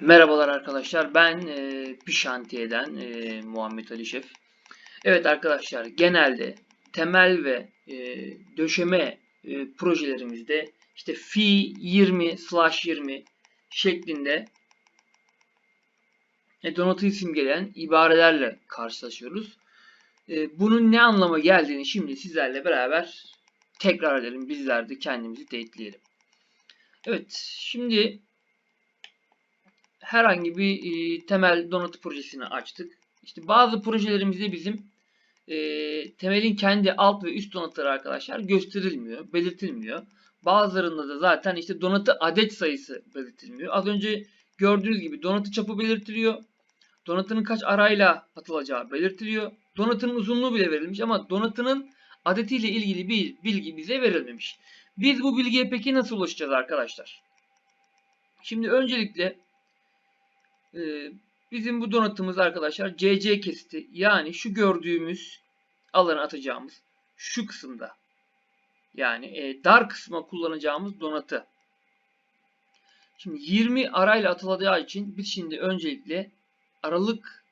Merhabalar arkadaşlar. Ben e, bir şantiyeden e, Muhammed Ali Şef. Evet arkadaşlar genelde temel ve e, döşeme e, projelerimizde işte fi 20 slash 20 şeklinde e, donatıyı simgeleyen ibarelerle karşılaşıyoruz. E, bunun ne anlama geldiğini şimdi sizlerle beraber tekrar edelim. Bizler de kendimizi teyitleyelim. Evet şimdi herhangi bir e, temel donatı projesini açtık. İşte bazı projelerimizde bizim e, temelin kendi alt ve üst donatları arkadaşlar gösterilmiyor, belirtilmiyor. Bazılarında da zaten işte donatı adet sayısı belirtilmiyor. Az önce gördüğünüz gibi donatı çapı belirtiliyor. Donatının kaç arayla atılacağı belirtiliyor. Donatının uzunluğu bile verilmiş ama donatının adetiyle ilgili bir bilgi bize verilmemiş. Biz bu bilgiye peki nasıl ulaşacağız arkadaşlar? Şimdi öncelikle bizim bu donatımız arkadaşlar CC kesiti yani şu gördüğümüz alanı atacağımız şu kısımda. Yani e, dar kısma kullanacağımız donatı. Şimdi 20 arayla atılacağı için biz şimdi öncelikle aralık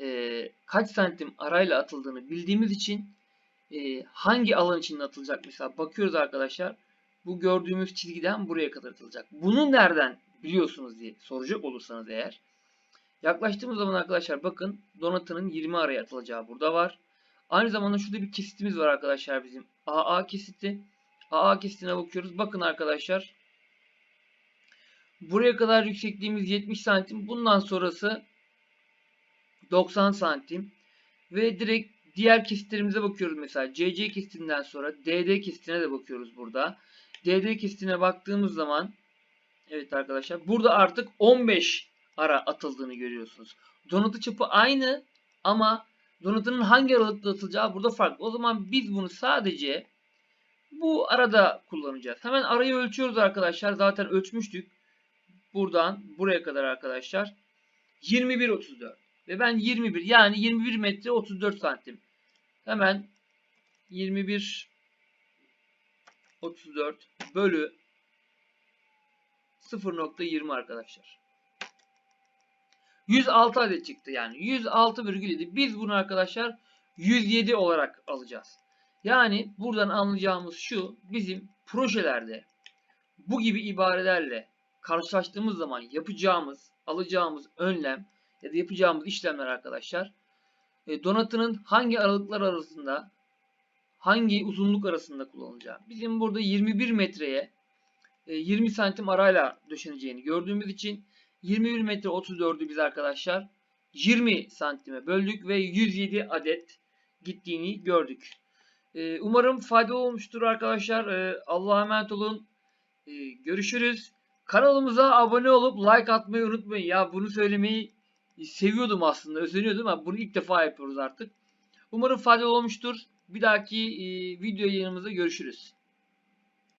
e, kaç santim arayla atıldığını bildiğimiz için e, hangi alan içinde atılacak mesela bakıyoruz arkadaşlar. Bu gördüğümüz çizgiden buraya kadar atılacak. Bunu nereden biliyorsunuz diye soracak olursanız eğer. Yaklaştığımız zaman arkadaşlar bakın donatının 20 araya atılacağı burada var. Aynı zamanda şurada bir kesitimiz var arkadaşlar bizim. AA kesiti. AA kesitine bakıyoruz. Bakın arkadaşlar. Buraya kadar yüksekliğimiz 70 santim. Bundan sonrası 90 santim. Ve direkt diğer kesitlerimize bakıyoruz mesela. CC kesitinden sonra DD kesitine de bakıyoruz burada. DD kesitine baktığımız zaman Evet arkadaşlar. Burada artık 15 ara atıldığını görüyorsunuz. Donatı çapı aynı ama donatının hangi aralıkta atılacağı burada farklı. O zaman biz bunu sadece bu arada kullanacağız. Hemen arayı ölçüyoruz arkadaşlar. Zaten ölçmüştük. Buradan buraya kadar arkadaşlar. 21.34. Ve ben 21 yani 21 metre 34 santim. Hemen 21 34 bölü 0.20 arkadaşlar. 106 adet çıktı yani. 106,7. Biz bunu arkadaşlar 107 olarak alacağız. Yani buradan anlayacağımız şu bizim projelerde bu gibi ibarelerle karşılaştığımız zaman yapacağımız, alacağımız önlem ya da yapacağımız işlemler arkadaşlar e, donatının hangi aralıklar arasında hangi uzunluk arasında kullanılacağı. Bizim burada 21 metreye 20 e, santim arayla döşeneceğini gördüğümüz için 21 metre 34'ü biz arkadaşlar 20 santime böldük ve 107 adet gittiğini gördük. E, umarım faydalı olmuştur arkadaşlar. E, Allah'a emanet olun. Görüşürüz. Kanalımıza abone olup like atmayı unutmayın. Ya bunu söylemeyi seviyordum aslında. Özeniyordum ama bunu ilk defa yapıyoruz artık. Umarım faydalı olmuştur. Bir dahaki video yayınımızda görüşürüz.